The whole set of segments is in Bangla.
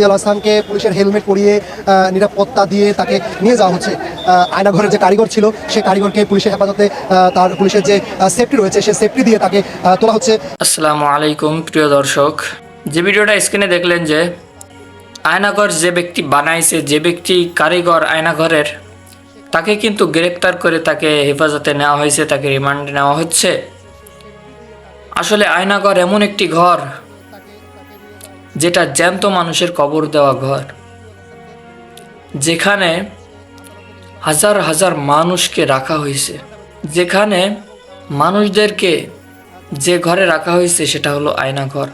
জিয়াল হাসানকে পুলিশের হেলমেট পরিয়ে নিরাপত্তা দিয়ে তাকে নিয়ে যাওয়া হচ্ছে। আয়নাঘরের যে কারিগর ছিল সেই কারিগরকে পুলিশের হেফাজতে তার পুলিশের যে সেফটি রয়েছে সেই সেফটি দিয়ে তাকে তোলা হচ্ছে। আসসালামু আলাইকুম, প্রিয় দর্শক। যে ভিডিওটা স্ক্রিনে দেখলেন যে, আয়নাঘর যে ব্যক্তি বানাইছে, যে ব্যক্তি কারিগর আয়নাঘরের, তাকে কিন্তু গ্রেপ্তার করে তাকে হেফাজতে নেওয়া হয়েছে, তাকে রিমান্ডে নেওয়া হচ্ছে। আসলে আয়নাঘর এমন একটি ঘর যেটা জ্যান্ত মানুষের কবর দেওয়া ঘর। যেখানে হাজার হাজার মানুষকে রাখা হয়েছে। যেখানে মানুষদেরকে যে ঘরে রাখা হয়েছে সেটা হলো আয়না ঘর।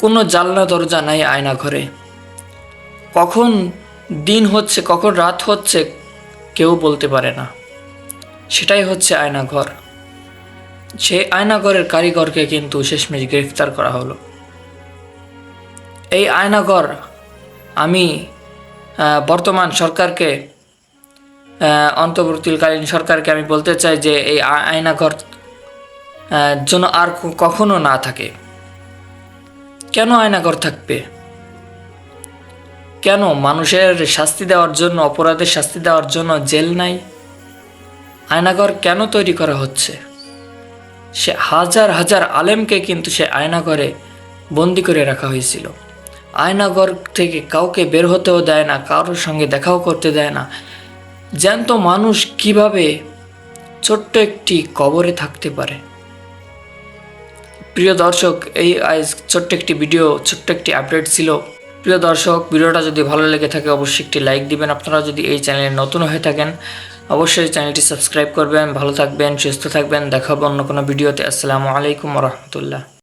কোনো জানলা দরজা নাই আয়না ঘরে। কখন দিন হচ্ছে, কখন রাত হচ্ছে কেউ বলতে পারে না। সেটাই হচ্ছে আয়না ঘর। সেই আয়না ঘরের কারিগরকে কিন্তু শেষমেশ গ্রেফতার করা হলো। এই আয়নাগর, আমি বর্তমান সরকারকে অন্তর্বর্তীকালীন সরকারকে আমি বলতে চাই যে এই আয়নাঘর যেন আর কখনো না থাকে। কেন আয়নাঘর থাকবে? কেন মানুষের শাস্তি দেওয়ার জন্য, অপরাধের শাস্তি দেওয়ার জন্য জেল নাই? আয়নাঘর কেন তৈরি করা হচ্ছে? সে হাজার হাজার আলেমকে কিন্তু সে আয়নাঘরে বন্দি করে রাখা হয়েছিল। আয়নাঘর থেকে কাউকে বের হতেও দেয় না, কারোর সঙ্গে দেখাও করতে দেয় না। জ্যান্ত মানুষ কীভাবে ছোট্ট একটি কবরে থাকতে পারে? প্রিয় দর্শক, এই আজ ছোট্ট একটি ভিডিও ছোট্ট একটি আপডেট ছিল। প্রিয় দর্শক, ভিডিওটা যদি ভালো লেগে থাকে, অবশ্যই একটি লাইক দিবেন। আপনারা যদি এই চ্যানেলে নতুন হয়ে থাকেন, অবশ্যই চ্যানেলটি সাবস্ক্রাইব করবেন। ভালো থাকবেন, সুস্থ থাকবেন। দেখাবো অন্য কোনো ভিডিওতে আসসালামু আলাইকুম রহমতুল্লাহ।